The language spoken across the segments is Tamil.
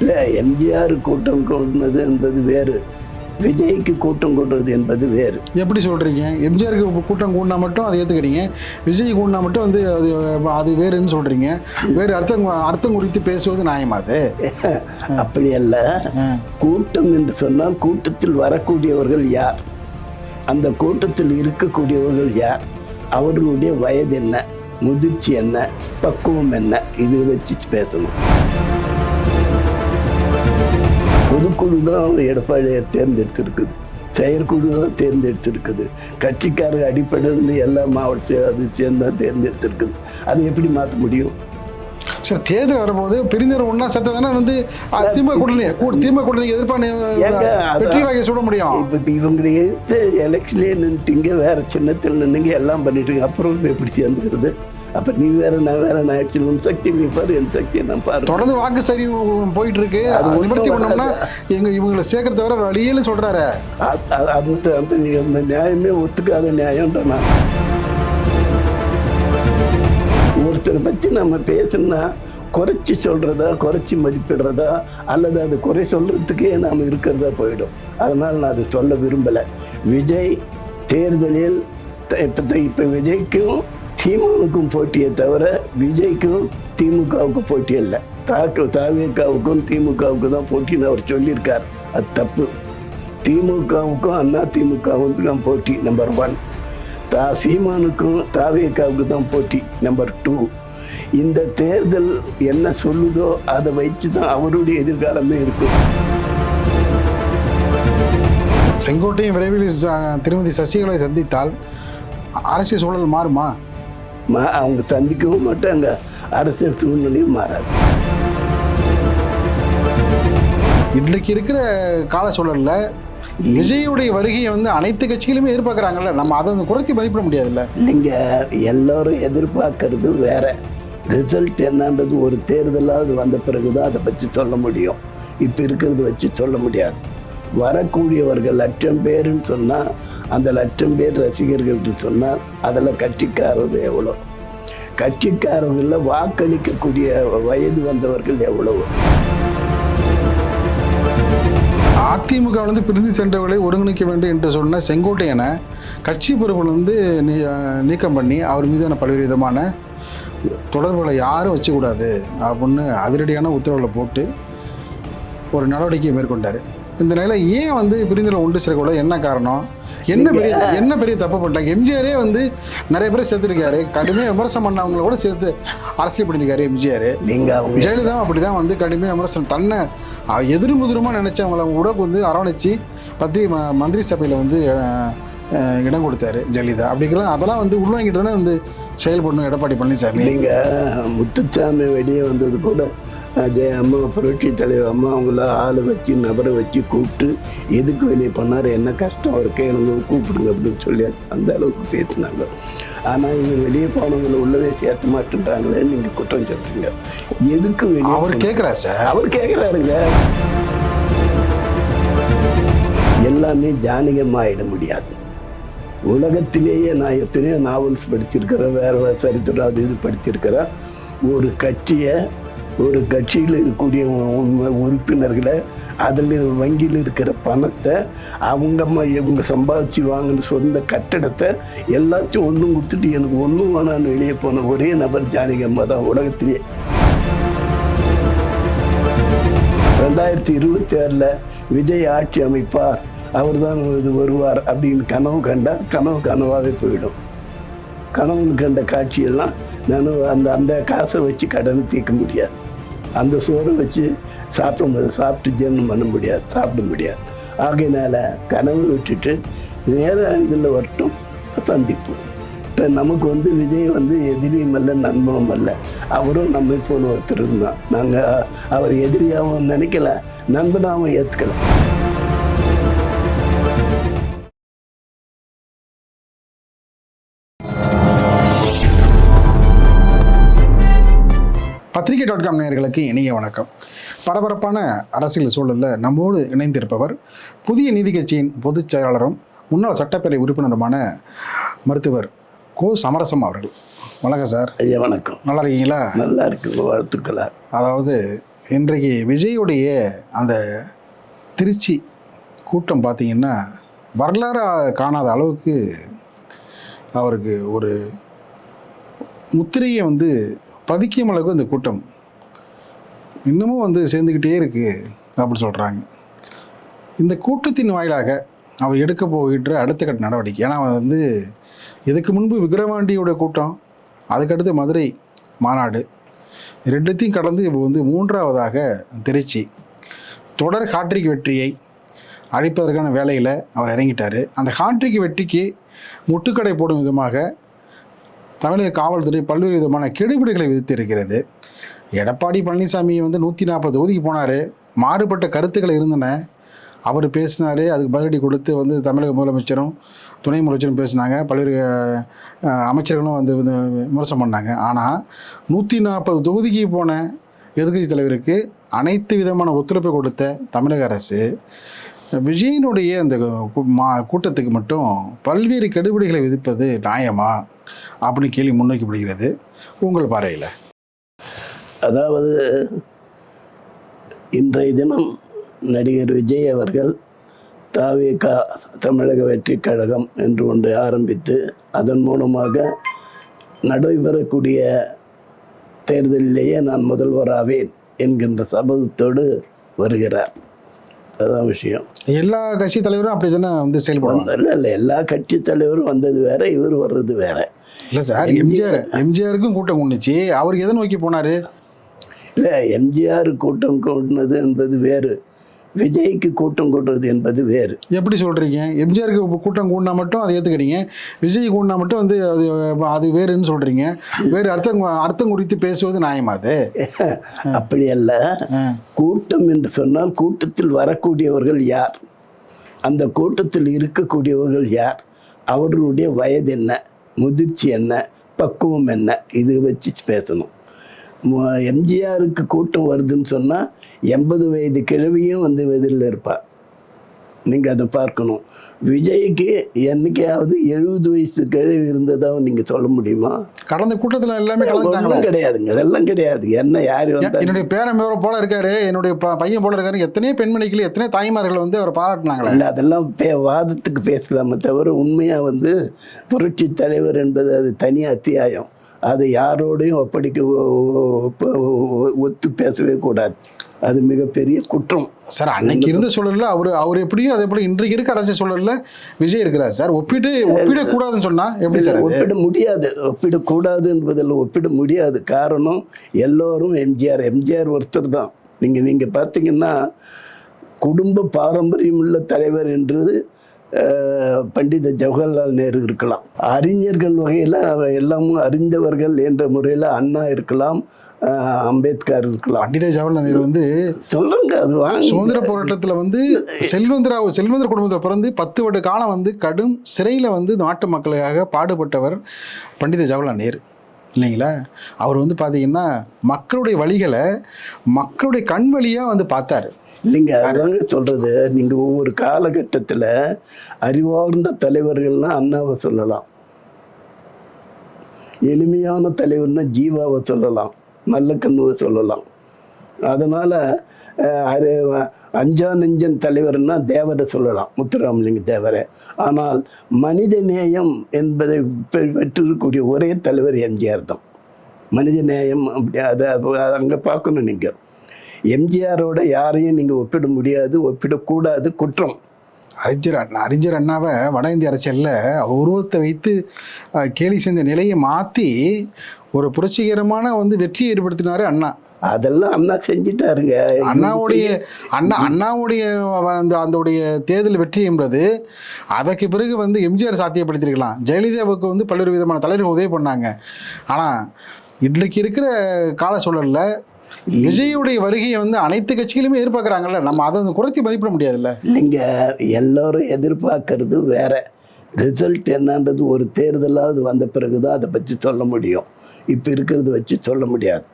இல்லை எம்ஜிஆர் கூட்டம் கூட்டினது என்பது வேறு. விஜய்க்கு கூட்டம் கூட்டுறது என்பது வேறு. எப்படி சொல்கிறீங்க எம்ஜிஆருக்கு கூட்டம் கூடினா மட்டும் அதை ஏற்றுக்கிறீங்க விஜய் கூடினா மட்டும் வந்து அது அது வேறுன்னு சொல்கிறீங்க வேறு அர்த்தம் அர்த்தம் குறித்து பேசுவது நியாயமா அது? அப்படி அல்ல. கூட்டம் என்று சொன்னால் கூட்டத்தில் வரக்கூடியவர்கள் யார்? அந்த கூட்டத்தில் இருக்கக்கூடியவர்கள் யார்? அவர்களுடைய வயது என்ன? முதிர்ச்சி என்ன? பக்குவம் என்ன? இது வச்சு பேசணும். பொதுக்குழு தான் எடப்பாடியை தேர்ந்தெடுத்திருக்குது. செயற்குழு தான் தேர்ந்தெடுத்திருக்குது. கட்சிக்காரர் அடிப்படையில் எல்லா மாவட்ட அது சேர்ந்தா தேர்ந்தெடுத்திருக்குது. அதை எப்படி மாற்ற முடியும்? சரி தேர்தல் வரும்போது பிரிந்தர் ஒன்றா சத்த தானே வந்து திமுக கூட்டணி திமுக கூட்டணி எதிர்ப்பான. வெற்றி வாகை சுட முடியும். இப்போ இவங்களை எதிர்த்து எலெக்ஷன்லேயே நின்றுட்டீங்க வேற சின்னத்தில் நின்னுங்க எல்லாம் பண்ணிட்டீங்க. அப்புறம் எப்படி சேர்ந்துக்கிறது? அப்போ நீ வேற நான் வேற நான் ஆக்சுவலி உன் சக்தி நீ பாரு என் சக்தியை நான் பாரு தொடர்ந்து வாக்கு சரி போயிட்டு இருக்கு. அது நிவர்த்தி பண்ணோம்னா எங்க இவங்களை சேர்க்கறத தவிர வழியில சொல்றாரு. அந்த அந்த நீ அந்த நியாயமே ஒத்துக்காத நியாயம்ன்ற நான். ஒருத்தரை பற்றி நம்ம பேசணும்னா குறைச்சி சொல்கிறதா குறைச்சி மதிப்பிடுறதா அல்லது அது குறை சொல்கிறதுக்கே நாம் இருக்கிறதா போயிடும். அதனால் நான் அதை சொல்ல விரும்பலை. விஜய் தேர்தலில் இப்போ இப்போ விஜய்க்கும் திமுகவுக்கும் போட்டியை தவிர விஜய்க்கும் திமுகவுக்கும் போட்டி இல்லை. தாக்கு தாவேக்காவுக்கும் திமுகவுக்கும் தான் போட்டின்னு அவர் சொல்லியிருக்கார். அது தப்பு. திமுகவுக்கும் அண்ணா திமுகவுக்கும் தான் போட்டி நம்பர் ஒன் தா சீமானுக்கும் தாவேக்காவுக்கு தான் போட்டி நம்பர் டூ இந்த தேர்தல் என்ன சொல்லுதோ அதை வச்சு தான் அவருடைய எதிர்காலமே இருக்கும் செங்கோட்டையும் விரைவில் திருமதி சசிகலை சந்தித்தால் அரசியல் சூழல் மாறுமா? மா அவங்க சந்திக்கவும் மாட்டாங்க. அரசியல் சூழ்நிலையும் மாறாது. இன்றைக்கு இருக்கிற கால சூழல்ல விஜயுடைய வருகையை வந்து அனைத்து கட்சிகளுமே எதிர்பார்க்குறாங்கல்ல நம்ம அதை வந்து குறைச்சி மதிப்பிட முடியாதுல்ல? நீங்கள் எல்லோரும் எதிர்பார்க்கறது வேற. ரிசல்ட் என்னன்றது ஒரு தேர்தலாவது வந்த பிறகு தான் அதை பற்றி சொல்ல முடியும். இப்போ இருக்கிறத வச்சு சொல்ல முடியாது. வரக்கூடியவர்கள் லட்சம் பேருன்னு சொன்னால் அந்த லட்சம் பேர் ரசிகர்கள்னு சொன்னால் அதில் கட்சிக்காரர் எவ்வளோ? கட்சிக்காரர்களில் வாக்களிக்கக்கூடிய வயது வந்தவர்கள் எவ்வளவு? அதிமுக பிரிந்து சென்றவர்களை ஒருங்கிணைக்க வேண்டும் என்று சொன்ன செங்கோட்டையனை கட்சி பொறுப்பில் வந்து நீ நீக்கம் பண்ணி அவர் மீதான பல்வேறு விதமான தொடர்புகளை யாரும் வச்சக்கூடாது அப்படின்னு அதிரடியான உத்தரவுகளை போட்டு ஒரு நடவடிக்கையை மேற்கொண்டார். இந்த நிலையில ஏன் வந்து பிரிந்தில் ஒன்று சேரக்கூட என்ன காரணம்? என்ன பெரிய என்ன பெரிய தப்பு பண்ணிட்டாங்க? எம்ஜிஆரே வந்து நிறைய பேரை சேர்த்துருக்காரு. கடுமையாக விமர்சனம் பண்ணவங்கள கூட சேர்த்து அரசியல் பண்ணியிருக்காரு எம்ஜிஆர். நீங்கள் ஜெயலலிதா அப்படிதான் வந்து கடுமையாக விமர்சனம். தன்னை அஹ், எதிரும் புதிருமா நினைச்சவங்கள கூட வந்து அரவணைச்சு பற்றி ம மந்திரி சபையில் வந்து இடம் கொடுத்தாரு ஜெயலலிதா. அப்படிங்கிற அதெல்லாம் வந்து உள்வாங்கிட்டு தானே வந்து செயல்படணும் எடப்பாடி பழனிசாமி. இல்லைங்க முத்துச்சாமி வெளியே வந்தது கூட ஜெய அம்மா புரட்சி தலைவர் அம்மா அவங்கள ஆளை வச்சு நபரை வச்சு கூப்பிட்டு எதுக்கு வெளியே பண்ணார் என்ன கஷ்டம் அவருக்கு எனக்கு கூப்பிடுங்க அப்படின்னு சொல்லி அந்த அளவுக்கு பேசினாங்க. ஆனால் இவங்க வெளியே போனவங்களை உள்ளவே சேர்த்த மாட்டேன்றாங்களே நீங்கள் குற்றம் சொல்றீங்க. எதுக்கு வெளியே அவர் கேட்குறாரு சார். அவர் கேட்குறாருங்க எல்லாமே ஜானகமாயிட முடியாது. உலகத்திலேயே நான் எத்தனையோ நாவல்ஸ் படிச்சிருக்கிறேன் வேற வேறு சரித்திரம் அது இது படிச்சிருக்கிறேன் ஒரு கட்சியை ஒரு கட்சியில் இருக்கக்கூடிய உறுப்பினர்களை அதில் வங்கியில் இருக்கிற பணத்தை அவங்க அம்மா இவங்க சம்பாதிச்சு வாங்கின சொந்த கட்டடத்தை எல்லாத்தையும் ஒன்றும் கொடுத்துட்டு எனக்கு ஒன்றும் வேணான்னு வெளியே போன ஒரே நபர் ஜானகம்மா தான் உலகத்திலேயே. ரெண்டாயிரத்தி இருபத்தி ஆறில் விஜய் ஆட்சி அமைப்பார். அவர் தான் இது வருவார் அப்படின்னு கனவு கண்டால் கனவு கனவாகவே போயிடும். கனவு கண்ட காட்சியெல்லாம் நான் அந்த அந்த காசை வச்சு கடனை தீர்க்க முடியாது. அந்த சோறை வச்சு சாப்பிட முடியாது சாப்பிட்டு ஜீரணம் பண்ண முடியாது சாப்பிட முடியாது. ஆகையினால் கனவு விட்டுட்டு நேராக இதில் வரட்டும் சந்திப்போம். இப்போ நமக்கு வந்து விஜய் வந்து எதிரியும் அல்ல நண்பனும் அல்ல. அவரும் நம்மை போல ஒருத்தர் இருந்தான் நாங்கள் அவர் எதிரியாகவும் நினைக்கல நண்பனாகவும் ஏற்றுக்கலாம் பத்திரிகை டாட் காம் நேயர்களுக்கு இனிய வணக்கம். பரபரப்பான அரசியல் சூழலில் நம்மோடு இணைந்திருப்பவர் புதிய நீதி கட்சியின் பொதுச் செயலாளரும் முன்னாள் சட்டப்பேரவை உறுப்பினருமான மருத்துவர் கோ. சமரசம் அவர்கள். வணக்கம் சார். ஐயா வணக்கம். நல்லா இருக்கீங்களா? நல்லா இருக்கு. வாழ்த்துக்களா? அதாவது இன்றைக்கு விஜயுடைய அந்த திருச்சி கூட்டம் பார்த்தீங்கன்னா வரலாறு காணாத அளவுக்கு அவருக்கு ஒரு முத்திரையை வந்து பதிக்கும் அளவுக்கு இந்த கூட்டம். இன்னமும் வந்து சேர்ந்துக்கிட்டே இருக்குது அப்படி சொல்கிறாங்க இந்த கூட்டத்தின் வாயிலாக அவர் எடுக்க போகின்ற அடுத்த கட்ட நடவடிக்கை. ஏன்னா வந்து இதுக்கு முன்பு விக்கிரவாண்டியோட கூட்டம் அதுக்கடுத்து மதுரை மாநாடு ரெண்டுத்தையும் கடந்து இப்போ வந்து மூன்றாவதாக திருச்சி. தொடர் ஹாட்ரிக் வெற்றியை அழிப்பதற்கான வேலையில் அவர் இறங்கிட்டார். அந்த ஹாட்ரிக் வெற்றிக்கு முட்டுக்கடை போடும் விதமாக தமிழக காவல்துறை பல்வேறு விதமான கெடுபிடிகளை விதித்திருக்கிறது. எடப்பாடி பழனிசாமி வந்து நூற்றி நாற்பது தொகுதிக்கு போனார். மாறுபட்ட கருத்துக்கள் இருந்தன. அவர் பேசினார். அதுக்கு பதிலடி கொடுத்து வந்து தமிழக முதலமைச்சரும் துணை முதலமைச்சரும் பேசினாங்க. பல்வேறு அமைச்சர்களும் வந்து விமர்சனம் பண்ணாங்க. ஆனால் நூற்றி நாற்பது தொகுதிக்கு போன எதிர்கட்சி தலைவருக்கு அனைத்து விதமான ஒத்துழைப்பு கொடுத்த தமிழக அரசு விஜயனுடைய அந்த மா கூட்டத்துக்கு மட்டும் பல்வேறு கெடுபிடிகளை விதிப்பது நியாயமா? அப்படின்னு கேள்வி முன்வைக்கப்படுகிறது. உங்கள் பாறையில் அதாவது இன்றைய தினம் நடிகர் விஜய் அவர்கள் தாவேகா தமிழக வெற்றிக் கழகம் என்று ஒன்றை ஆரம்பித்து அதன் மூலமாக நடைபெறக்கூடிய தேர்தலிலேயே நான் முதல்வராவேன் என்கின்ற சபதத்தோடு வருகிறார். அதான் விஷயம். எல்லா கட்சி தலைவரும் அப்படி தானே வந்து செயல்படுவாங்க? இல்லை இல்லை எல்லா கட்சி தலைவரும் வந்தது வேற இவர் வர்றது வேற. இல்லை சார் எம்ஜிஆர் எம்ஜிஆருக்கும் கூட்டம் கொண்டுச்சு அவருக்கு எதை நோக்கி போனார்? இல்லை எம்ஜிஆர் கூட்டம் கூட்டினது என்பது வேறு. விஜய்க்கு கூட்டம் கூட்டுறது என்பது வேறு. எப்படி சொல்கிறீங்க எம்ஜிஆருக்கு கூட்டம் கூடினா மட்டும் அதை ஏற்றுக்கிறீங்க விஜய் கூடினா மட்டும் வந்து அது அது வேறுன்னு சொல்கிறீங்க வேறு அர்த்தம் அர்த்தம் குறித்து பேசுவது நியாயமா அது? அப்படி அல்ல. கூட்டம் என்று சொன்னால் கூட்டத்தில் வரக்கூடியவர்கள் யார்? அந்த கூட்டத்தில் இருக்கக்கூடியவர்கள் யார்? அவர்களுடைய வயது என்ன? முதிர்ச்சி என்ன? பக்குவம் என்ன? இது வச்சு பேசணும். எம்ஜிஆருக்கு கூட்டம் வருதுன்னு சொன்னால் எண்பது வயது கிழவியும் வந்து எதிரில் இருப்பார் நீங்கள் அதை பார்க்கணும். விஜய்க்கு என்னைக்காவது எழுபது வயசு கிழவி இருந்ததாக நீங்கள் சொல்ல முடியுமா? கடந்த கூட்டத்தில் எல்லாமே ஒன்றும் கிடையாதுங்க. அதெல்லாம் கிடையாது. என்ன யார் வந்தா என்னுடைய பேரன் பேர போல இருக்காரு என்னுடைய ப- பையன் போல இருக்காரு. எத்தனையோ பெண்மணிகள் எத்தனையோ தாய்மார்கள் வந்து அவரை பாராட்டினாங்களே. இல்லை அதெல்லாம் பே வாதத்துக்கு பேசலாமே தவிர உண்மையாக வந்து புரட்சி தலைவர் என்பது அது தனி அத்தியாயம். அது யாரோடையும் ஒப்படைக்க ஒத்து பேசவே கூடாது. அது மிகப்பெரிய குற்றம். சார் அன்னைக்கு இருந்த சூழல்ல அவர் அவர் எப்படியோ அதே போல இன்றைக்கு இருக்க அரசியல் சூழல்ல விஜய் இருக்கிறார். சார் ஒப்பிட்டு ஒப்பிடக்கூடாதுன்னு சொன்னா எப்படி சார்? ஒப்பிட முடியாது. ஒப்பிடக்கூடாது என்பதில் ஒப்பிட முடியாது. காரணம் எல்லோரும் எம்ஜிஆர் எம்ஜிஆர் ஒருத்தர் தான். நீங்கள் நீங்கள் பார்த்தீங்கன்னா குடும்ப பாரம்பரியம் உள்ள தலைவர் என்று பண்டித ஜவஹர்லால் நேரு இருக்கலாம். அறிஞர்கள் வகையில் எல்லாமும் அறிந்தவர்கள் என்ற முறையில் அண்ணா இருக்கலாம் அம்பேத்கர் இருக்கலாம். பண்டித ஜவஹர்லால் நேரு வந்து சொல்லுங்க அது சுதந்திர போராட்டத்துல வந்து செல்வந்திரா செல்வந்திர குடும்பத்தில் பிறந்து பத்து வருட காலம் வந்து கடும் சிறையில வந்து நாட்டு மக்களுக்காக பாடுபட்டவர் பண்டித ஜவஹர்லால் நேரு. இல்லைங்களா? அவர் வந்து பார்த்தீங்கன்னா மக்களுடைய வழிகளை மக்களுடைய கண் வழியாக வந்து பார்த்தாரு. இல்லைங்க அதாங்க சொல்கிறது நீங்கள் ஒவ்வொரு காலகட்டத்தில் அறிவார்ந்த தலைவர்கள்னா அண்ணாவை சொல்லலாம். எளிமையான தலைவர்னா ஜீவாவை சொல்லலாம். நல்ல கண்ணுவை சொல்லலாம். அதனால் அரு அஞ்சா நெஞ்சன் தலைவர்னா தேவரை சொல்லலாம் முத்துராமலிங்க தேவரை. ஆனால் மனித நேயம் என்பதை பெற்றிருக்கக்கூடிய ஒரே தலைவர் எம்ஜிஆர் தான். மனித நேயம் அப்படி அதை அங்கே பார்க்கணும் நீங்கள் எம்ஜிஆரோட யாரையும் நீங்கள் ஒப்பிட முடியாது ஒப்பிடக்கூடாது குற்றம். அறிஞர் அண்ணா அறிஞர் அண்ணாவை வட இந்திய அரசியலில் உருவத்தை வைத்து கேலி செஞ்ச நிலையை மாற்றி ஒரு புரட்சிகரமான வந்து வெற்றியை ஏற்படுத்தினார் அண்ணா. அதெல்லாம் அண்ணா செஞ்சிட்டாருங்க. அண்ணாவுடைய அண்ணா அண்ணாவுடைய அந்த அதோடைய தேர்தல் வெற்றி என்பது அதற்கு பிறகு வந்து எம்ஜிஆர் சாத்தியப்படுத்தியிருக்கலாம். ஜெயலலிதாவுக்கு வந்து பல்வேறு விதமான தலைவர்கள் உதவி பண்ணாங்க. ஆனால் இன்றைக்கு இருக்கிற கால சூழல்ல விஜயுடைய வருகையை வந்து அனைத்து கட்சிகளுமே எதிர்பார்க்குறாங்கல்ல. நம்ம அதை வந்து குறைச்சி மதிப்பிட முடியாதுல்ல. இல்லைங்க எல்லோரும் எதிர்பார்க்கறது வேற. ரிசல்ட் என்னன்றது ஒரு தேர்தலாவது வந்த பிறகு தான் அதை பற்றி சொல்ல முடியும். இப்போ இருக்கிறத வச்சு சொல்ல முடியாது.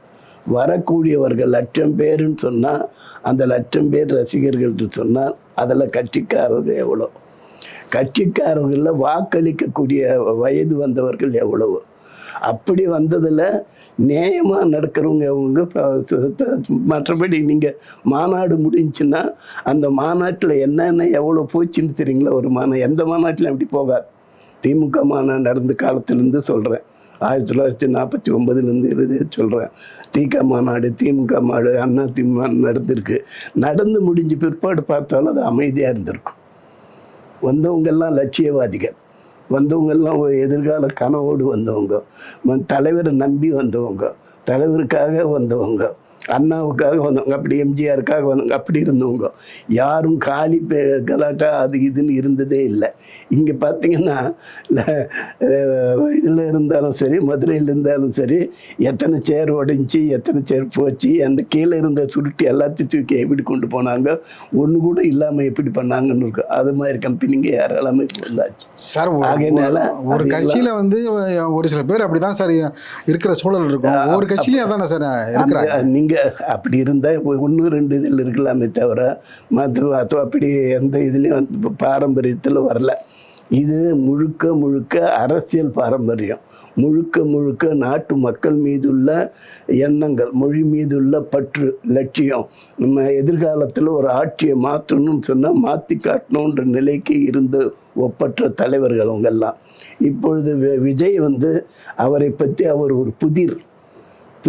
வரக்கூடியவர்கள் லட்சம் பேருன்னு சொன்னால் அந்த லட்சம் பேர் ரசிகர்கள்னு சொன்னால் அதில் கட்சிக்காரர்கள் எவ்வளோ? கட்சிக்காரர்களில் வாக்களிக்கக்கூடிய வயது வந்தவர்கள் எவ்வளவு? அப்படி வந்ததில் நியாயமாக நடக்கிறவங்க அவங்க மற்றபடி நீங்கள் மாநாடு முடிஞ்சுன்னா அந்த மாநாட்டில் என்னென்ன எவ்வளோ போச்சுன்னு தெரியுங்களா? ஒரு மாநா எந்த மாநாட்டிலும் அப்படி போகாது. திமுக மாநாடு நடந்த காலத்திலேருந்து சொல்கிறேன் ஆயிரத்தி தொள்ளாயிரத்தி நாற்பத்தி ஒம்பதுலேருந்து இருந்து சொல்கிறேன் திக மாநாடு திமுக மாநாடு அண்ணா திமுக நடந்திருக்கு. நடந்து முடிஞ்ச பிற்பாடு பார்த்தாலும் அது அமைதியாக இருந்திருக்கும். வந்தவங்கெல்லாம் லட்சியவாதிகள். வந்தவங்கெல்லாம் எதிர்கால கனவோடு வந்தவங்க. தலைவரை நம்பி வந்தவங்க. தலைவருக்காக வந்தவங்க. அண்ணாவுக்காக வந்தவங்க அப்படி எம்ஜிஆருக்காக வந்தவங்க அப்படி இருந்தவங்க. யாரும் காலி கலாட்டா அது இதுன்னு இருந்ததே இல்லை. இங்கே பார்த்தீங்கன்னா இதில் இருந்தாலும் சரி மதுரையில் இருந்தாலும் சரி எத்தனை சேர் உடைஞ்சி எத்தனை சேர் போச்சு அந்த கீழே இருந்த சுருட்டி எல்லாத்தையும் தூக்கி எப்படி கொண்டு போனாங்க ஒன்று கூட இல்லாமல் எப்படி பண்ணாங்கன்னு இருக்கும் அது மாதிரி கம்பெனிங்க யாரெல்லாமே வந்தாச்சு. சார் ஒரு- ஆகையினால ஒரு கட்சியில வந்து ஒரு சில பேர் அப்படிதான் சார் இருக்கிற சூழல் இருக்கும். ஒவ்வொரு கட்சியிலும் அதானே சார் இருக்கிறாங்க? அந்த- இங்கே அப்படி இருந்தால் ஒன்று ரெண்டு இதில் இருக்கலாமே தவிர மற்ற மற்ற அப்படி எந்த இதுலேயும் வந்து பாரம்பரியத்தில் வரல. இது முழுக்க முழுக்க அரசியல் பாரம்பரியம். முழுக்க முழுக்க நாட்டு மக்கள் மீதுள்ள எண்ணங்கள் மொழி மீதுள்ள பற்று லட்சியம். நம்ம எதிர்காலத்தில் ஒரு ஆட்சியை மாற்றணும்னு சொன்னால் மாற்றி காட்டணுன்ற நிலைக்கு இருந்த ஒப்பற்ற தலைவர்கள் அவங்கெல்லாம். இப்பொழுது வி- விஜய் வந்து அவரை பற்றி அவர் ஒரு புதிர்.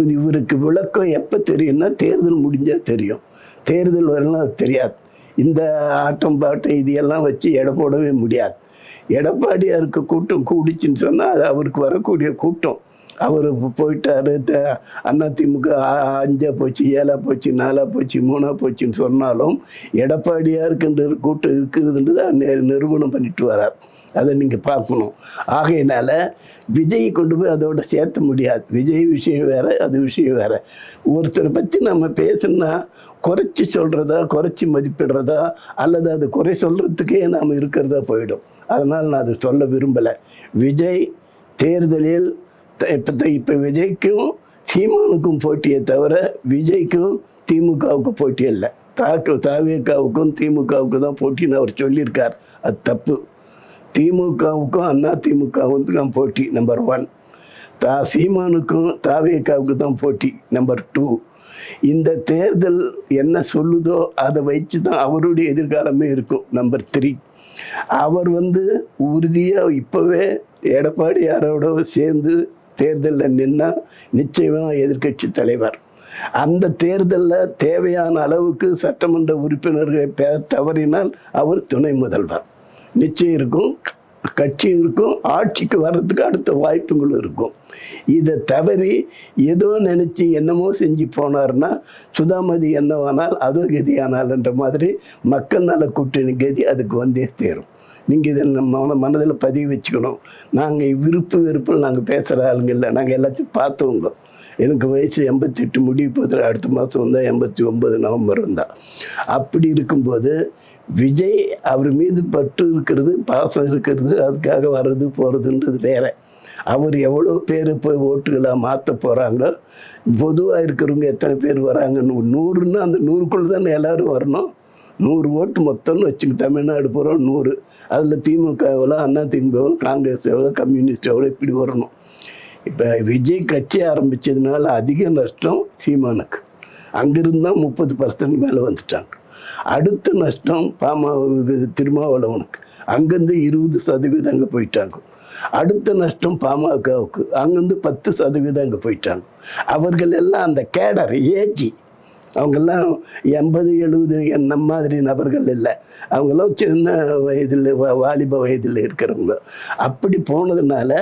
இவருக்கு விளக்கம் எப்போ தெரியும்னா தேர்தல் முடிஞ்சால் தெரியும். தேர்தல் வரலாம் தெரியாது. இந்த ஆட்டம் பாட்டம் இதையெல்லாம் வச்சு எடை போடவே முடியாது. எடப்பாடியாருக்கு கூட்டம் கூடிச்சுன்னு சொன்னால் அது அவருக்கு வரக்கூடிய கூட்டம். அவர் போயிட்டாரு அதிமுக அஞ்சா போச்சு ஏழா போச்சு நாலா போச்சு மூணா போச்சுன்னு சொன்னாலும் எடப்பாடியாருக்குன்ற கூட்டம் இருக்குதுன்றது நிறுவனம் நிரூபணம் பண்ணிட்டு வரார். அதை நீங்கள் பார்க்கணும். ஆகையினால் விஜய் கொண்டு போய் அதோட சேர்த்த முடியாது. விஜய் விஷயம் வேறு அது விஷயம் வேறு. ஒருத்தரை பற்றி நம்ம பேசணும்னா குறைச்சி சொல்கிறதா குறைச்சி மதிப்பிடுறதா அல்லது அது குறை சொல்கிறதுக்கே நாம் இருக்கிறதா போயிடும். அதனால் நான் அதை சொல்ல விரும்பலை. விஜய் தேர்தலில் இப்போ இப்போ விஜய்க்கும் சீமானுக்கும் போட்டியை தவிர விஜய்க்கும் திமுகவுக்கும் போட்டி இல்லை. தாக்கு தாவேக்காவுக்கும் திமுகவுக்கும் தான் போட்டின்னு அவர் சொல்லியிருக்கார். அது தப்பு. திமுகவுக்கும் அண்ணா திமுகவும் தான் போட்டி நம்பர் ஒன் தா சீமானுக்கும் தாவேக்காவுக்கு தான் போட்டி நம்பர் டூ இந்த தேர்தல் என்ன சொல்லுதோ அதை வச்சு தான் அவருடைய எதிர்காலமே இருக்கும் நம்பர் த்ரீ அவர் வந்து உறுதியாக இப்போவே எடப்பாடியாரோட சேர்ந்து தேர்தலில் நின்னால் நிச்சயமாக எதிர்க்கட்சி தலைவர். அந்த தேர்தலில் தேவையான அளவுக்கு சட்டமன்ற உறுப்பினர்களை தவறினால் அவர் துணை முதல்வர். நிச்சயம் இருக்கும் கட்சி இருக்கும் ஆட்சிக்கு வர்றதுக்கு அடுத்த வாய்ப்புகளும் இருக்கும். இதை தவறி ஏதோ நினச்சி என்னமோ செஞ்சு போனார்னா சுதாமதி என்னவானால் அதோ கதியானால்ன்ற மாதிரி மக்கள் நல கூட்டணி கதி அதுக்கு வந்தே தேரும். நீங்கள் இதை நம்ம மன மனதில் பதிவு வச்சுக்கணும். நாங்கள் விருப்பு வெறுப்பில் நாங்கள் பேசுகிற ஆளுங்க இல்லை. நாங்கள் எல்லாத்தையும் பார்த்தவங்க எனக்கு வயசு எண்பத்தெட்டு முடிவு போதில் அடுத்த மாதம் வந்தால் எண்பத்தி ஒம்பது நவம்பர் வந்தால் அப்படி இருக்கும்போது விஜய் அவர் மீது பற்று இருக்கிறது பாசம் இருக்கிறது அதுக்காக வர்றது போகிறதுன்றது வேற. அவர் எவ்வளோ பேர் போய் ஓட்டுகளாக மாற்ற போகிறாங்களோ பொதுவாக இருக்கிறவங்க எத்தனை பேர் வராங்கன்னு ஒரு நூறுன்னா அந்த நூறுக்குள்ள தானே எல்லோரும் வரணும். நூறு ஓட்டு மொத்தம்னு வச்சுங்க தமிழ்நாடு பூரா நூறு. அதில் திமுக எவ்வளோ அண்ணா திமுக எவ்வளோ காங்கிரஸ் எவ்வளோ கம்யூனிஸ்ட் எவ்வளோ இப்படி வரணும். இப்போ விஜய் கட்சி ஆரம்பித்ததுனால அதிக நஷ்டம் சீமானுக்கு. அங்கிருந்து தான் முப்பது பர்சன்ட் மேலே வந்துட்டாங்க. அடுத்த நஷ்டம் பாமா திருமாவளவனுக்கு. அங்கேருந்து இருபது சதவீதம் அங்கே போயிட்டாங்க. அடுத்த நஷ்டம் பாமகவுக்கு. அங்கேருந்து பத்து சதவீதம் அங்கே போயிட்டாங்க. அவர்கள் எல்லாம் அந்த கேடர் ஏஜி அவங்கெல்லாம் எண்பது எழுபது என்ன மாதிரி நபர்கள் இல்லை. அவங்கெல்லாம் சின்ன வயதில் வாலிப வயதில் இருக்கிறவங்க. அப்படி போனதுனால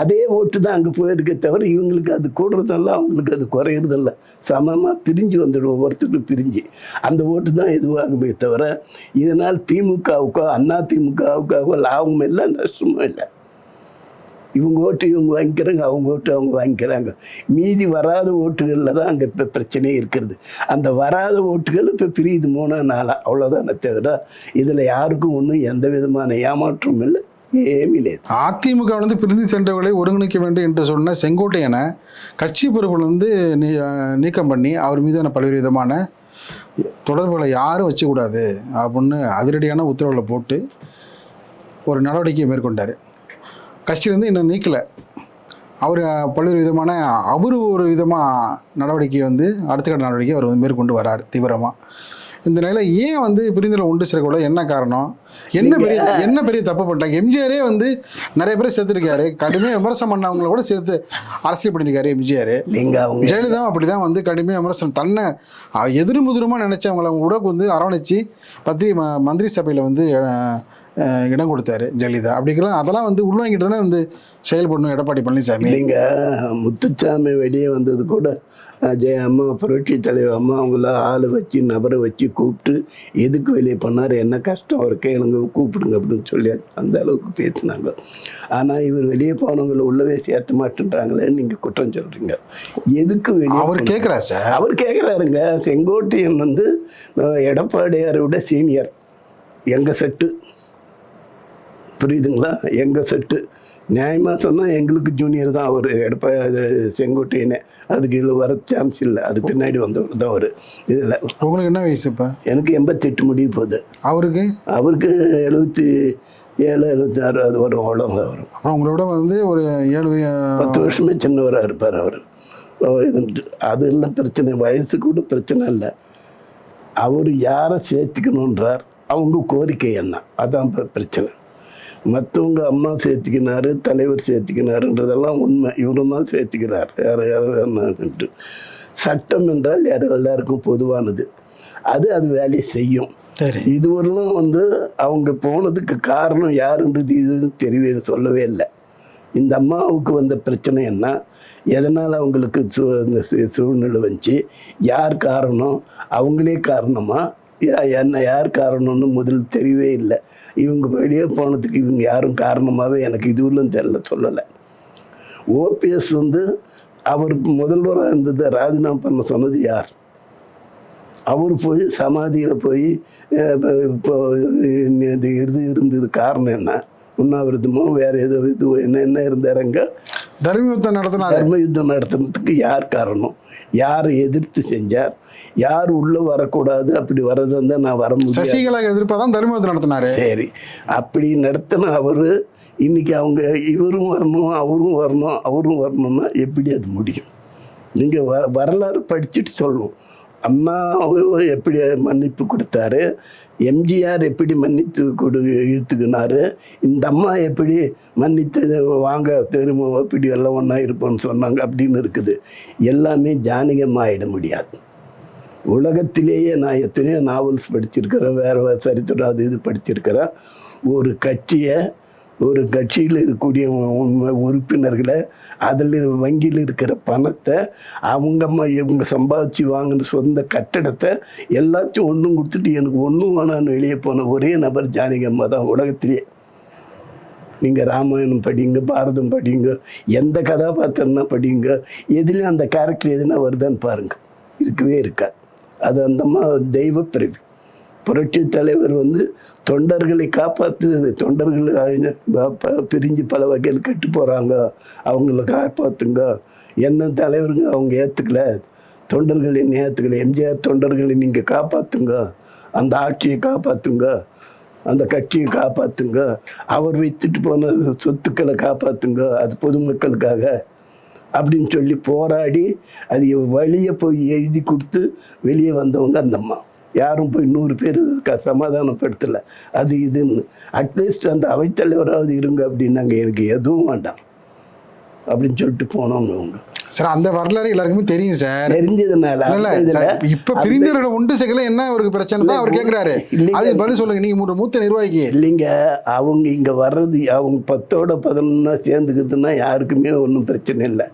அதே ஓட்டு தான் அங்கே போயிருக்கே தவிர இவங்களுக்கு அது கூடுறதில்ல அவங்களுக்கு அது குறையிறதில்ல. சமமாக பிரிஞ்சு வந்துடும் ஒவ்வொருத்தருக்கும் பிரிஞ்சு. அந்த ஓட்டு தான் இதுவாகுமே தவிர இதனால் திமுகவுக்கோ அண்ணா திமுகவுக்காகவோ லாபமும் இல்லை நஷ்டமும் இல்லை. இவங்க ஓட்டு இவங்க வாங்கிக்கிறாங்க அவங்க ஓட்டு அவங்க வாங்கிக்கிறாங்க. மீதி வராத ஓட்டுகளில் தான் அங்கே இப்போ பிரச்சனையே இருக்கிறது. அந்த வராத ஓட்டுகள் இப்போ பிரியுது மூணா நாளா அவ்வளோதான் தவிர இதில் யாருக்கும் ஒன்றும் எந்த விதமான ஏமாற்றமும் இல்லை அதிமுக வந்து பிரிந்து சென்றவர்களை ஒருங்கிணைக்க வேண்டும் என்று சொன்ன செங்கோட்டையனை கட்சி பொறுப்பில் வந்து நீ நீக்கம் பண்ணி அவர் மீதான பல்வேறு விதமான தொடர்புகளை யாரும் வச்சுக்கூடாது அப்படின்னு அதிரடியான உத்தரவில் போட்டு ஒரு நடவடிக்கையை மேற்கொண்டார். கட்சியிலேருந்து இன்னும் நீக்கலை. அவர் பல்வேறு விதமான அவர் ஒரு விதமாக நடவடிக்கை வந்து அடுத்த கட்ட நடவடிக்கை அவர் வந்து மேற்கொண்டு வரார் தீவிரமாக இந்த நிலையில் ஏன் வந்து பிரிந்தில் ஒன்று சேரக்கூட என்ன காரணம்? என்ன பெரிய என்ன பெரிய தப்பு பண்ணிட்டாங்க? எம்ஜிஆரே வந்து நிறைய பேரை சேர்த்துருக்காரு. கடுமையாக விமர்சனம் பண்ணவங்கள கூட சேர்த்து அரசியல் பண்ணியிருக்காரு எம்ஜிஆர். நீங்க அவங்க ஜெயலலிதா அப்படிதான் வந்து கடுமையாக விமர்சனம். தன்னை எதிரும் முதிருமா நினைச்சவங்கள கூட வந்து அரவணைச்சு பத்தி ம- மந்திரி சபையில் வந்து இடம் கொடுத்தாரு ஜெயலலிதா. அப்படிங்கிறலாம் அதெல்லாம் வந்து உள்வாங்கிட்டு தானே வந்து செயல்படணும் எடப்பாடி பழனிசாமி? இல்லைங்க முத்துச்சாமி வெளியே வந்தது கூட ஜெய அம்மா புரட்சி தலைவர் அம்மா அவங்கள ஆளை வச்சு நபரை வச்சு கூப்பிட்டு எதுக்கு வெளியே பண்ணார் என்ன கஷ்டம் அவர் கேளுங்க கூப்பிடுங்க அப்படின்னு சொல்லி அந்த அளவுக்கு பேசினாங்க. ஆனால் இவர் வெளியே போனவங்கள உள்ளவே சேர்த்த மாட்டேன்றாங்களேன்னு நீங்கள் குற்றம் சொல்கிறீங்க எதுக்கு வெளியே அவர்? கேட்குறா சார்? அவர் கேட்குறாருங்க செங்கோட்டையன் வந்து அஹ், எடப்பாடியாரை விட சீனியர் எங்கள் செட்டு. புரியுதுங்களா? எங்கள் செட்டு. நியாயமாக சொன்னால் எங்களுக்கு ஜூனியர் தான் அவர். எடப்பா செங்கோட்டையனே. அதுக்கு இதில் வர சான்ஸ் இல்லை. அது பின்னாடி வந்தவர் தான் அவர். இதில் உங்களுக்கு என்ன வயசு இப்போ? எனக்கு எண்பத்தெட்டு முடிய போகுது. அவருக்கு? அவருக்கு எழுபத்தி ஏழு எழுபத்தி ஆறு அது வரும். அவ்வளோதான் வரும். அப்புறம் உங்களோட வந்து ஒரு ஏழு பத்து வருஷமே சின்னவராக இருப்பார் அவர். அது இல்லை பிரச்சனை. வயசு கூட பிரச்சனை இல்லை. அவர் யாரை சேர்த்துக்கணுன்றார் அவங்க கோரிக்கை என்ன? அதான் இப்ப பிரச்சனை. மற்றவங்க அம்மா சேர்த்துக்கினாரு தலைவர் சேர்த்துக்கினாருன்றதெல்லாம் உண்மை. இவரும் தான் சேர்த்துக்கிறார். யார் யார் சட்டம் என்றால் யார் எல்லாருக்கும் பொதுவானது. அது அது வேலையை செய்யும். சரி. இதுவரையிலும் வந்து அவங்க போனதுக்கு காரணம் யாருன்றது இது தெரியவே சொல்லவே இல்லை. இந்த அம்மாவுக்கு வந்த பிரச்சனை என்ன? எதனால் அவங்களுக்கு சூ சூழ்நிலை வந்துச்சு? யார் காரணம்? அவங்களே காரணமா? யா- என்ன யார் காரணம்னு முதல் தெரியவே இல்லை. இவங்க வெளியே போனதுக்கு இவங்க யாரும் காரணமாகவே எனக்கு இதுவும் தெரியல சொல்லலை. ஓபிஎஸ் வந்து அவர் முதல்வராக இருந்தது ராஜினாமா பண்ண சொன்னது யார்? அவர் போய் சமாதியில் போய் இப்போ இது இது இருந்தது காரணம் என்ன? உண்ணாவிரதமோ வேறு ஏதோ இது என்ன என்ன இருந்தாருங்க? தர்மயுத்தம் நடத்தினாரு தர்ம யுத்தம் நடத்துனதுக்கு யார் காரணம்? யார் எதிர்த்து செஞ்சார்? யார் உள்ளே வரக்கூடாது? அப்படி வரது இருந்தால் நான் வர முடியாது. சசிகலா எதிர்ப்பாக தான் தர்மயுத்தம் நடத்தினாரு? சரி. அப்படி நடத்தின அவர் இன்னைக்கு அவங்க இவரும் வரணும் அவரும் வரணும் அவரும் வரணும்னா எப்படி அது முடியும்? நீங்கள் வ வரலாறு படிச்சுட்டு சொல்லணும். அம்மா எப்படி மன்னிப்பு கொடுத்தாரு? எம்ஜிஆர் எப்படி மன்னித்து கொடு இழுத்துக்கினாரு? இந்த அம்மா எப்படி மன்னித்து வாங்க திரும்ப எப்படி எல்லாம் ஒன்றா இருப்போம்னு சொன்னாங்க அப்படின்னு இருக்குது. எல்லாமே ஜானகமாக ஆகிட முடியாது. உலகத்திலேயே நான் எத்தனையோ நாவல்ஸ் படிச்சிருக்கிறேன் வேறு வேறு சரித்திரம் அது இது படிச்சிருக்கிறேன். ஒரு கட்சியை ஒரு கட்சியில் இருக்கக்கூடிய உறுப்பினர்களை அதில் வங்கியில் இருக்கிற பணத்தை அவங்க அம்மா இவங்க சம்பாதிச்சு வாங்கின சொந்த கட்டடத்தை எல்லாத்தையும் ஒன்றும் கொடுத்துட்டு எனக்கு ஒன்றும் வேணான்னு வெளியே போன ஒரே நபர் ஜானகி அம்மா தான் உலகத்திலேயே நீங்கள் ராமாயணம் படிங்க பாரதம் படிங்க எந்த கதாபாத்திரம்னா படிங்க எதுலேயும் அந்த கேரக்டர் எதுனா வருதான்னு பாருங்கள் இருக்கவே இருக்காது. அது அந்தம்மா தெய்வ பிறவி. புரட்சி தலைவர் வந்து தொண்டர்களை காப்பாற்றுது தொண்டர்கள் பிரிஞ்சு பல வகையில் கெட்டு போகிறாங்க அவங்கள காப்பாற்றுங்க என்ன தலைவருங்க? அவங்க ஏற்றுக்கல தொண்டர்களை ஏற்றுக்கல எம்ஜிஆர் தொண்டர்களை நீங்கள் காப்பாற்றுங்க அந்த ஆட்சியை காப்பாற்றுங்க அந்த கட்சியை காப்பாற்றுங்க அவர் வைத்துட்டு போன சொத்துக்களை காப்பாற்றுங்க அது பொதுமக்களுக்காக அப்படின்னு சொல்லி போராடி அது வழியை போய் எழுதி கொடுத்து வெளியே வந்தவங்க அந்த அம்மா. யாரும் போய் நூறு பேர் சமாதானப்படுத்தலை. அது இதுன்னு. அட்லீஸ்ட் அந்த அவைத்தலைவராவது இருங்க அப்படின்னாங்க. எனக்கு எதுவும் வேண்டாம். அப்படின்னு சொல்லிட்டு போனவங்க அவங்க சார் அந்த வரலாறு எல்லாருக்குமே தெரியும் சார் தெரிஞ்சதுனால இப்ப பிரிந்தவரோட ஒன்று சேர்க்கல என்ன அவருக்கு பிரச்சனை தான் அவர் கேட்கிறாரு. அது பதில் சொல்லுங்க. நீங்க மூத்த நிர்வாகி இல்லைங்க. அவங்க இங்கே வர்றது அவங்க பத்தோட பதினொன்னா சேர்ந்துக்கிறதுனா யாருக்குமே ஒன்றும் பிரச்சனை இல்லை.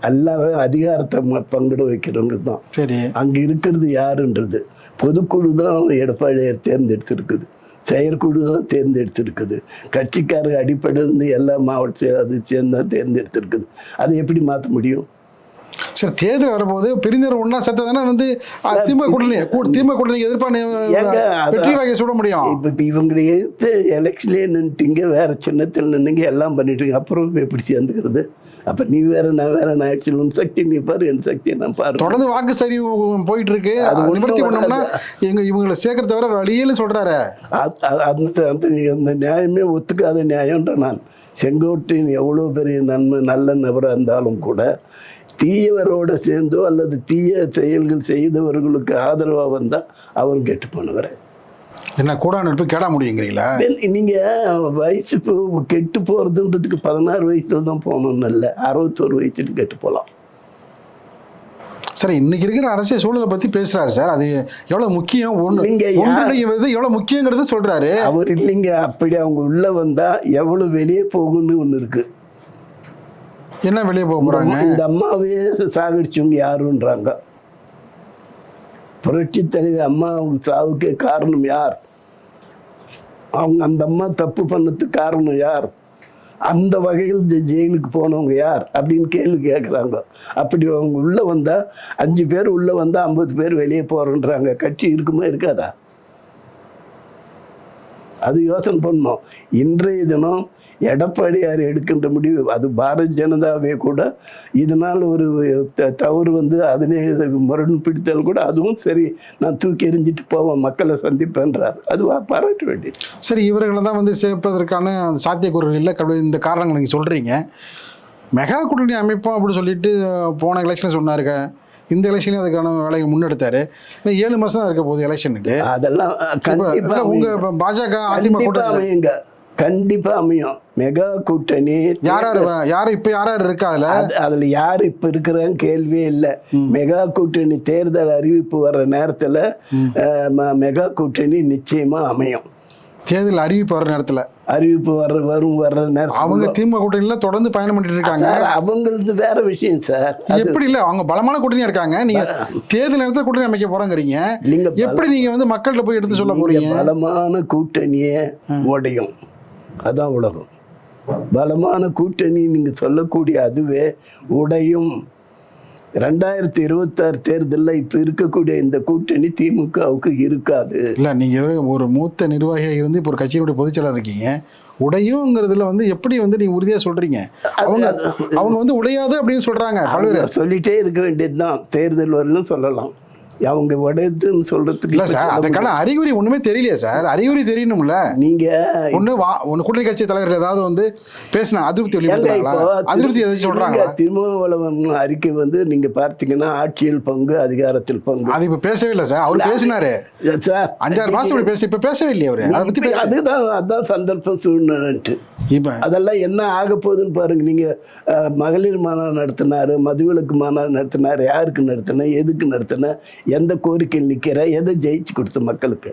எல்லாமே அதிகாரத்தை பங்கிட வைக்கிறவங்க தான். சரி. அங்கே இருக்கிறது யாருன்றது? பொதுக்குழு தான் எடப்பாடியார் தேர்ந்தெடுத்திருக்குது. செயற்குழு தான் தேர்ந்தெடுத்திருக்குது. கட்சிக்காரர் அடிப்படையிலேருந்து எல்லா மாவட்ட அது சேர்ந்தா தேர்ந்தெடுத்திருக்குது. அதை எப்படி மாற்ற முடியும்? சரி தேர்தல் வரும்போது பிரிந்தர் ஒன்றா செத்ததானே வந்து திமுக கூட்டணி திமுக கூட்டணிக்கு எதிர்ப்பான. வெற்றி வாகை சுட முடியும். இப்போ இவங்களை எதிர்த்து எலெக்ஷன்லேயே நின்றுட்டீங்க வேற சின்னத்தில் நின்னுங்க எல்லாம் பண்ணிட்டீங்க. அப்புறம் எப்படி சேர்ந்துக்கிறது? அப்போ நீ வேற நான் வேற நான் ஆயிடுச்சு உன் சக்தி நீ பாரு என் சக்தியை நான் பாரு தொடர்ந்து வாக்கு சரிவு போயிட்டு இருக்கு. அது நிவர்த்தி பண்ணோம்னா. எங்க இவங்களை சேர்க்கறத தவிர வழியில சொல்றாரு. அந்த அந்த நியாயமே ஒத்துக்காத நியாயம்ன்ற நான். செங்கோட்டையன் எவ்வளோ பெரிய நன்மை நல்ல நபராக இருந்தாலும் கூட தீயவரோட சேர்ந்தோ அல்லது தீய செயல்கள் செய்தவர்களுக்கு ஆதரவாக வந்தால் அவரும் கெட்டு போனவர் என்ன கூட நட்பு கேட முடியுங்கிறீங்களா? நீங்கள் வயசு கெட்டு போகிறதுன்றதுக்கு பதினாறு வயசுல தான் போகணும்னு இல்லை அறுபத்தோரு வயசுல கெட்டு போகலாம் சரி இன்னைக்கு இருக்கிற அரசியல் சூழலை பத்தி பேசுறாரு சார். அது எவ்வளவு முக்கியம்? யா- ஒன்றிணைவது எவ்வளவு முக்கியங்கிறத சொல்றாரு. அவர் இல்லைங்க அப்படி அவங்க உள்ளே வந்தால் எவ்வளோ வெளியே போகும்னு ஒன்று இருக்குது என்ன வெளியே போக போறாங்க? இந்த அம்மாவே சாகடிச்சவங்க யாருன்றாங்க. புரட்சி தலைவர் அம்மா அவங்க சாவுக்கே காரணம் யார்? அவங்க அந்த அம்மா தப்பு பண்ணதுக்கு காரணம் யார்? அந்த வகையில் ஜெ- ஜெயிலுக்கு போனவங்க யார்? அப்படின்னு கேள்வி கேட்குறாங்க. அப்படி அவங்க உள்ளே வந்தால் அஞ்சு பேர் உள்ளே வந்தால் ஐம்பது பேர் வெளியே போகிறோன்றாங்க கட்சி இருக்குமா இருக்காதா? அது யோசனை பண்ணோம். இன்றைய தினம் எடப்பாடியார் எடுக்கின்ற முடிவு அது பாரத் ஜனதாவே கூட இதனால் ஒரு த- தவறு வந்து அதனே முரண் பிடித்தால் கூட அதுவும் சரி நான் தூக்கி எறிஞ்சிட்டு போவேன் மக்களை சந்திப்பேன்றார். அதுவா பாராட்ட வேண்டியது சரி இவர்களை தான் வந்து சேர்ப்பதற்கான அந்த சாத்தியக்கூறுகள் இல்லை. கடவுள் இந்த காரணங்கள் நீங்கள் சொல்கிறீங்க மெகா கூட்டணி அமைப்போம் அப்படின்னு சொல்லிட்டு போன எலெக்ஷனில் சொன்னாருங்க. இந்த எலெக்ஷன்லையும் அதுக்கான வேலையை முன்னெடுத்தாரு. ஏழு மாதம் தான் இருக்க போகுது எலெக்ஷனுக்கு அதெல்லாம் கண்டிப்பாக உங்க இப்ப பாஜக அதிமுக கூட்டணி கண்டிப்பாக அமையும். மெகா கூட்டணி யார் யார் இப்போ யார் யார் இருக்கா அதில்? அது அதில் யார் இப்போ இருக்கிறான்னு கேள்வியே இல்லை. மெகா கூட்டணி தேர்தல் அறிவிப்பு வர்ற நேரத்தில் மெகா கூட்டணி நிச்சயமாக அமையும். தேர்தல் அறிவிப்பு வர நேரத்தில். அறிவிப்பு வர்ற வரும் வர்ற நேரத்தில். அவங்க திமுக கூட்டணியில் தொடர்ந்து பயணம் பண்ணிட்டு இருக்காங்க. சார் அவங்களது வேற விஷயம் சார். எப்படி இல்லை அவங்க பலமான கூட்டணியா இருக்காங்க. நீங்க தேர்தல் நேரத்தில் கூட்டணி அமைக்க போறேங்கிறீங்க. நீங்க எப்படி நீங்க வந்து மக்கள்கிட்ட போய் எடுத்து சொல்ல நீங்க போறீங்க? பலமான கூட்டணியே உடையும். அதான் உலகம். பலமான கூட்டணி நீங்க சொல்லக்கூடிய அதுவே உடையும். ரெண்டாயிரத்தி இருபத்தாறு தேர்தலில் இப்போ இருக்கக்கூடிய இந்த கூட்டணி திமுகவுக்கு இருக்காது. இல்ல நீங்க ஒரு- மூத்த நிர்வாகியா இருந்து இப்போ ஒரு கட்சியினுடைய பொதுச்செயலாளர் இருக்கீங்க. உடையுங்கிறதுல வந்து எப்படி வந்து நீங்க உறுதியா சொல்றீங்க? அவங்க அவங்க வந்து உடையாது அப்படின்னு சொல்றாங்க சொல்லிட்டே இருக்க வேண்டியதுதான். தேர்தல் வரலும் சொல்லலாம். அவங்க உடையதுன்னு சொல்றதுக்கு இல்ல சார் அதுக்கான அறிகுறி ஒண்ணுமே தெரியலையே சார். அறிகுறி தெரியணும்ல. நீங்க ஒண்ணு வா ஒண்ணு கூட்டணி கட்சி தலைவர் ஏதாவது வந்து பேசினா அதிருப்தி அதிருப்தி சொல்றாங்களா? இல்லைங்க, திருமாவளவன் அறிக்கை வந்து நீங்க பார்த்தீங்கன்னா ஆட்சியில் பங்கு அதிகாரத்தில் பங்கு. அது இப்ப பேசவே இல்லை சார். அவர் பேசினாரு. சார் அஞ்சாறு மாசம் பேசி இப்ப பேசவே இல்லையே அவரு. அதை பேச அதுதான் அதான் சந்தர்ப்ப சூழ்நிலைன்ட்டு. இப்போ அதெல்லாம் என்ன ஆக போகுதுன்னு பாருங்க. நீங்கள் மகளிர் மாநாடு நடத்தினாரு மதுவிலக்கு மாநாடு நடத்தினார் யாருக்கு நடத்தின எதுக்கு நடத்தின எந்த கோரிக்கையில் நிற்கிற எதை ஜெயிச்சு கொடுத்த மக்களுக்கு?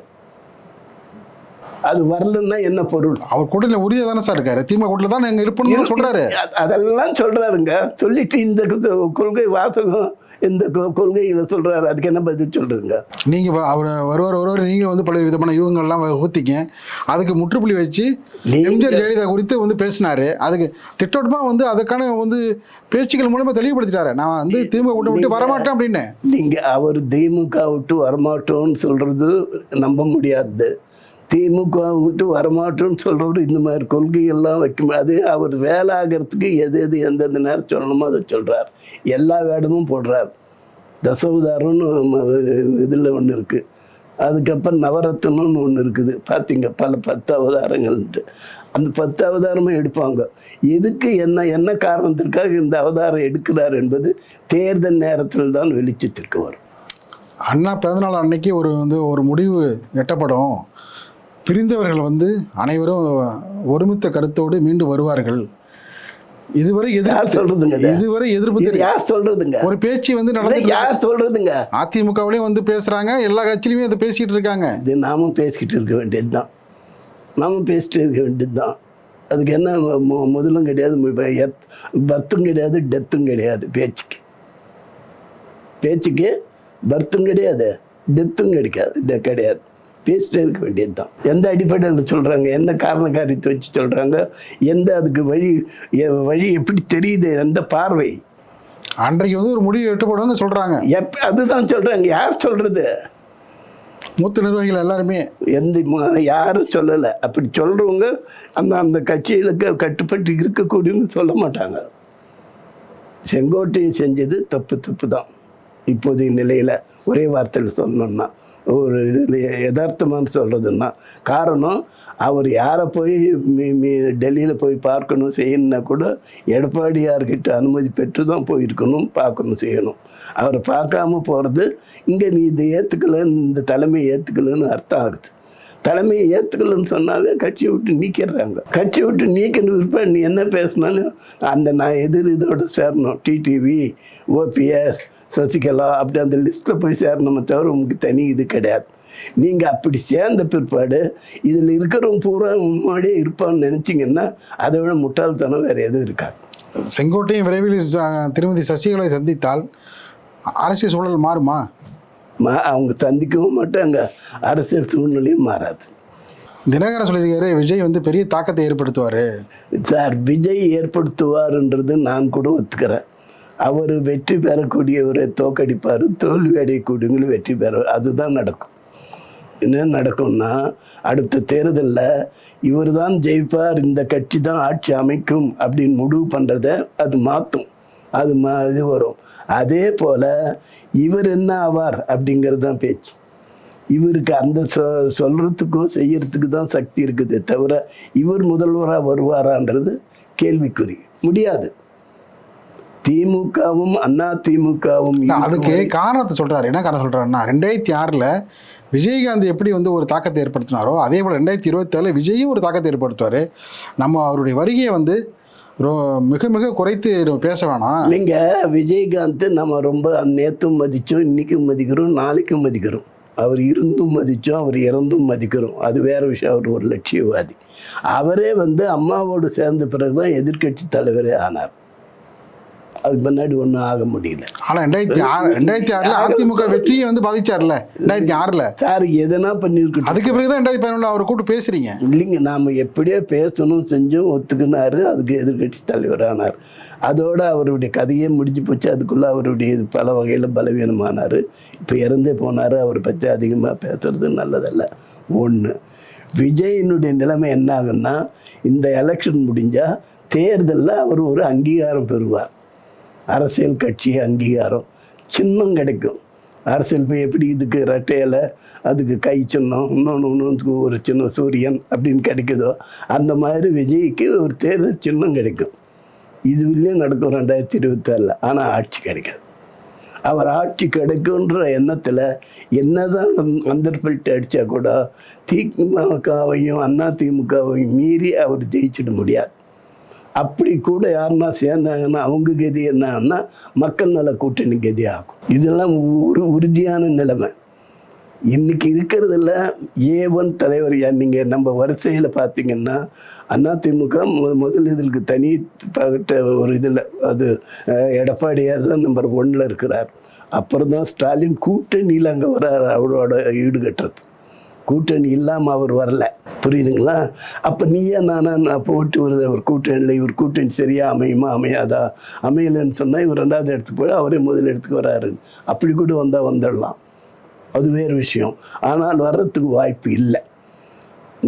அது வரலன்னா என்ன பொருள்? அவர் கூட்டணியில் உறுதியாக தானே சார் இருக்காரு. திமுக கூட்டத்தில் தான் எங்க இருப்போம்னு சொல்றாரு. அ- அதெல்லாம் சொல்றாருங்க. சொல்லிட்டு இந்த கொள்கை வாசகம் இந்த கொ- கொள்கைகளை சொல்றாரு. அதுக்கு என்ன பதில் சொல்றீங்க? நீங்க வ- அவர் வருவார் வருவார். நீங்க வந்து பல விதமான யூகங்கள்லாம் ஊத்திங்க அதுக்கு முற்றுப்புள்ளி வச்சு எம்ஜிஆர் ஜெயலலிதா குறித்து வந்து பேசினாரு. அதுக்கு திட்டவட்டமா வந்து அதுக்கான வந்து பேச்சுக்கள் மூலமா தெளிவுபடுத்திட்டாரு. நான் வந்து திமுக கூட்டம் விட்டு வரமாட்டேன் அப்படின்னு. நீங்க அவர் திமுக விட்டு வரமாட்டோம்னு சொல்றது நம்ப முடியாது. திமுக விட்டு வரமாட்டோம்னு சொல்கிறவர் இந்த மாதிரி கொள்கைகள்லாம் வைக்க அது அவர் வேலை ஆகிறதுக்கு எது எது எந்தெந்த நேரம் சொல்லணுமோ அதை சொல்கிறார் எல்லா வேடமும் போடுறார். தசவதாரம்னு இதில் ஒன்று இருக்குது அதுக்கப்புறம் நவரத்னம்னு ஒன்று இருக்குது. பார்த்தீங்க பல பத்து அவதாரங்கள்ன்ட்டு அந்த பத்து அவதாரமும் எடுப்பாங்க. எதுக்கு என்ன என்ன காரணத்திற்காக இந்த அவதாரம் எடுக்கிறார் என்பது தேர்தல் நேரத்தில் தான் வெளிச்சத்திற்கு வரும். அண்ணா பிறந்தநாள் அன்னைக்கு ஒரு வந்து ஒரு முடிவு எட்டப்படும். பிரிந்தவர்கள் வந்து அனைவரும் ஒருமித்த கருத்தோடு மீண்டு வருவார்கள். இதுவரை எதிர்ப்பு சொல்றதுங்க இதை? இதுவரை எதிர்ப்பு யார் சொல்றதுங்க? ஒரு பேச்சு வந்து நடந்து யார் சொல்றதுங்க? அதிமுகவிலையும் வந்து பேசுறாங்க எல்லா கட்சியிலுமே அதை பேசிட்டு இருக்காங்க. இது நாமும் பேசிக்கிட்டு இருக்க வேண்டியதுதான். நாமும் பேசிட்டு இருக்க வேண்டியதுதான். அதுக்கு என்ன முதலும் கிடையாது பர்த்தும் கிடையாது டெத்தும் கிடையாது பேச்சுக்கு. பேச்சுக்கு பர்த்தும் கிடையாது டெத்தும் கிடைக்காது கிடையாது. பேசிட்டே இருக்க வேண்டியது தான் எந்த அடிப்படையில் சொல்கிறாங்க எந்த காரண காரியத்தை வச்சு சொல்கிறாங்க எந்த அதுக்கு வழி வழி எப்படி தெரியுது எந்த பார்வை? அன்றைக்கு வந்து ஒரு முடிவு எட்டுப்படுவாங்க சொல்றாங்க. எப் அதுதான் சொல்கிறாங்க யார் சொல்கிறது மூத்த நிர்வாகிகள் எல்லாருமே. எந்த யாரும் சொல்லலை. அப்படி சொல்கிறவங்க அந்த அந்த கட்சிகளுக்கு கட்டுப்பட்டு இருக்கக்கூடியவங்க சொல்ல மாட்டாங்க. செங்கோட்டையும் செஞ்சது தப்பு தப்பு தான் இப்போதைய நிலையில் ஒரே வார்த்தையில் சொல்லணும்னா ஒரு இது யதார்த்தமானு சொல்கிறதுன்னா காரணம் அவர் யாரை போய் மீ மீ டெல்லியில் போய் பார்க்கணும் செய்யணும்னா கூட எடப்பாடியார்கிட்ட அனுமதி பெற்று தான் போயிருக்கணும் பார்க்கணும் செய்யணும். அவரை பார்க்காம போகிறது இங்கே நீ இதை ஏற்றுக்கலன்னு இந்த தலைமையை ஏற்றுக்கலன்னு அர்த்தம் ஆகுது. தலைமையை ஏற்றுக்கலன்னு சொன்னாவே கட்சியை விட்டு நீக்கிடுறாங்க. கட்சியை விட்டு நீக்கணும் விற்பனை நீ என்ன பேசினாலும் அந்த நான் எதிர் இதோட சேரணும். டிடிவி ஓபிஎஸ் சசிகலா அப்படி அந்த லிஸ்ட்டில் போய் சேரணுமே தவிர உங்களுக்கு தனி இது கிடையாது. நீங்கள் அப்படி சேர்ந்த பிற்பாடு இதில் இருக்கிறவங்க பூரா முன்னாடியே இருப்பான்னு நினச்சிங்கன்னா அதை விட முட்டாள்தனம் வேறு எதுவும் இருக்காது. செங்கோட்டையும் விரைவில் திருமதி சசிகலாவை சந்தித்தால் அரசியல் சூழல் மாறுமா? மா அவங்க சந்திக்கவும் மாட்டாங்க. அரசியல் சூழ்நிலையும் மாறாது. தினகரன் சொல்லியிருக்காரு விஜய் வந்து பெரிய தாக்கத்தை ஏற்படுத்துவார். சார் விஜய் ஏற்படுத்துவார்ன்றது நான் கூட ஒத்துக்கிறேன். அவர் வெற்றி பெறக்கூடியவரை தோக்கடிப்பார் தோல்வி அடையக்கூடியவங்களும் வெற்றி பெற அதுதான் நடக்கும். என்ன நடக்கும்னா அடுத்த தேர்தலில் இவர் தான் ஜெயிப்பார் இந்த கட்சி தான் ஆட்சி அமைக்கும் அப்படின்னு முடிவு பண்ணுறத அது மாற்றும் அது மா இது வரும். அதே போல் இவர் என்ன ஆவார் அப்படிங்கிறது தான் பேச்சு. இவருக்கு அந்த சொ சொல்கிறதுக்கும் செய்யறதுக்கு தான் சக்தி இருக்குதே தவிர இவர் முதல்வராக வருவாரான்றது கேள்விக்குறி. முடியாது. திமுகவும் அண்ணா திமுகவும் அதுக்கு காரணத்தை சொல்றாரு. என்ன காரணம் சொல்றாருன்னா ரெண்டாயிரத்தி ஆறில் விஜயகாந்த் எப்படி வந்து ஒரு தாக்கத்தை ஏற்படுத்தினாரோ அதே போல் ரெண்டாயிரத்தி இருபத்தேழில் விஜயும் ஒரு தாக்கத்தை ஏற்படுத்துவார். நம்ம அவருடைய வருகையை வந்து மிக மிக குறைத்து பேச வேணாம். நீங்க விஜயகாந்த் நம்ம ரொம்ப நேற்றும் மதிச்சோம் இன்னைக்கும் மதிக்கிறோம் நாளைக்கும் மதிக்கிறோம். அவர் இருந்தும் மதித்தோம் அவர் இறந்தும் மதிக்கிறோம். அது வேற விஷயம் அவர் ஒரு லட்சியவாதி. அவரே வந்து அம்மாவோடு சேர்ந்த பிறகு தான் எதிர்க்கட்சி தலைவரே ஆனார். அதுக்கு முன்னாடி ஒன்றும் ஆக முடியல. ஆனால் ரெண்டாயிரத்தி ஆறு ரெண்டாயிரத்தி ஆறில் அதிமுக வெற்றியை வந்து பாதிச்சார்ல? ரெண்டாயிரத்தி ஆறில்? சார் எதனா பண்ணியிருக்கட்டும். அதுக்கு பிறகு தான் ரெண்டாயிரத்தி பதினொன்று அவர் கூட்டு பேசுறீங்க. இல்லைங்க நாம் எப்படியோ பேசணும் செஞ்சோம் ஒத்துக்கினாரு அதுக்கு எதிர்க்கட்சி தலைவரானார் அதோட அவருடைய கதையே முடிஞ்சு போச்சு. அதுக்குள்ளே அவருடைய இது பல வகையில் பலவீனமானார். இப்போ இறந்தே போனார். அவரை பற்றி அதிகமாக பேசுறது நல்லதல்ல. ஒன்று விஜயினுடைய நிலைமை என்ன ஆகுன்னா இந்த எலெக்ஷன் முடிஞ்சால் தேர்தலில் அவர் ஒரு அங்கீகாரம் பெறுவார். அரசியல் கட்சி அங்கீகாரம் சின்னம் கிடைக்கும். அரசியல் போய் எப்படி இதுக்கு ரெட்டையில் அதுக்கு கை சின்னம் இன்னொன்று இன்னொன்று ஒரு சின்ன சூரியன் அப்படின்னு கிடைக்குதோ அந்த மாதிரி விஜய்க்கு ஒரு தேர்தல் சின்னம் கிடைக்கும். இதுவிலே நடக்கும் ரெண்டாயிரத்தி இருபத்தாறில். ஆனால் ஆட்சி கிடைக்காது. அவர் ஆட்சி கிடைக்குன்ற எண்ணத்தில் என்னதான் அந்தர்பல்ட்டு அடித்தா கூட திமுகவையும் அண்ணா திமுகவையும் மீறி அவர் ஜெயிச்சிட முடியாது. அப்படி கூட யாருன்னா சேர்ந்தாங்கன்னா அவங்க கதி என்னன்னா மக்கள் நல கூட்டணி கதி ஆகும். இதெல்லாம் ஒரு உறுதியான நிலைமை. இன்னைக்கு இருக்கிறதுல ஏ ஒன் தலைவர் யார்? நீங்கள் நம்ம வரிசையில் பார்த்தீங்கன்னா அதிமுக மு முதல் இதற்கு தனி பகிட்ட ஒரு இதில் அது எடப்பாடியார் தான் நம்பர் ஒன்னில் இருக்கிறார். அப்புறம் தான் ஸ்டாலின் கூட்டணியில் அங்கே வர்றார் அவரோட ஈடுகட்டுறது. கூட்டணி இல்லாமல் அவர் வரல. புரியுதுங்களா? அப்போ நீயே நானா நான் போட்டு வருது அவர் கூட்டணியில் இவர் கூட்டணி சரியாக அமையுமா? அமையாதா? அமையலைன்னு சொன்னால் இவர் ரெண்டாவது இடத்துக்கு போய் அவரே முதல் இடத்துக்கு வராரு. அப்படி கூட வந்தால் வந்துடலாம். அது வேறு விஷயம். ஆனால் வர்றதுக்கு வாய்ப்பு இல்லை.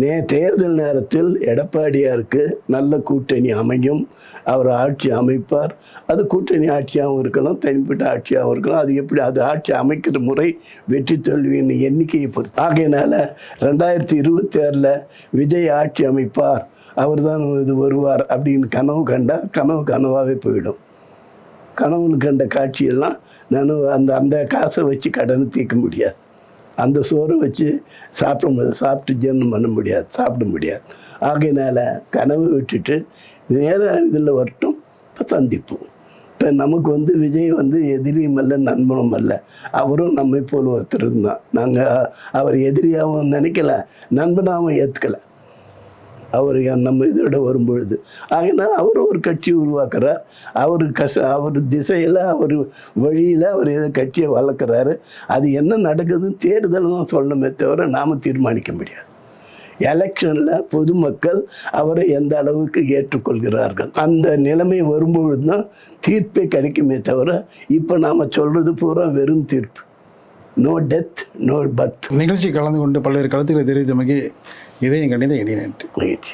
நே தேர்தல் நேரத்தில் எடப்பாடியாருக்கு நல்ல கூட்டணி அமையும். அவர் ஆட்சி அமைப்பார். அது கூட்டணி ஆட்சியாகவும் இருக்கலாம் தனிப்பட்ட ஆட்சியாகவும் இருக்கலாம். அது எப்படி அது ஆட்சி அமைக்கிற முறை வெற்றி தோல்வியின் எண்ணிக்கையை பொறுத்து. ஆகையினால ரெண்டாயிரத்தி இருபத்தி ஆறில் விஜய் ஆட்சி அமைப்பார். அவர் தான் இது வருவார் அப்படின்னு கனவு கண்டா கனவு கனவாகவே போயிடும். கனவுல கண்ட காட்சியெல்லாம் நான் அந்த அந்த காசை வச்சு கடனை தீர்க்க முடியாது. அந்த சோறு வச்சு சாப்பிட முடியாது சாப்பிட்டு ஜீரணம் பண்ண முடியாது சாப்பிட முடியாது. ஆகையினால் கனவு விட்டுட்டு நேராக இதில் வரட்டும் இப்போ சந்திப்போம். இப்போ நமக்கு வந்து விஜய் வந்து எதிரியும் அல்ல நண்பனும் அல்ல. அவரும் நம்மை போல் ஒருத்தர் இருந்தான் நாங்கள் அவர் எதிரியாகவும் நினைக்கல நண்பனாகவும் ஏற்றுக்கலை அவர் நம்ம இதோட வரும்பொழுது? ஆகினால் அவர் ஒரு கட்சி உருவாக்குறார். அவர் கஷ அவர் திசையில் அவர் வழியில் அவர் ஏதோ கட்சியை வளர்க்குறாரு. அது என்ன நடக்குதுன்னு தேர்தல் தான் சொல்லணுமே தவிர நாம் தீர்மானிக்க முடியாது. எலெக்ஷனில் பொதுமக்கள் அவரை எந்த அளவுக்கு ஏற்றுக்கொள்கிறார்கள்? அந்த நிலைமை வரும்பொழுது தான் தீர்ப்பே கிடைக்குமே தவிர இப்போ நாம் சொல்கிறது பூரா வெறும் தீர்ப்பு. நோ டெத் நோ பத் நிகழ்ச்சி கலந்து கொண்டு பல்வேறு கருத்துக்களை தெரிவித்தமைக்கு இதயம் கணித இடையே நன்றி. மகிழ்ச்சி.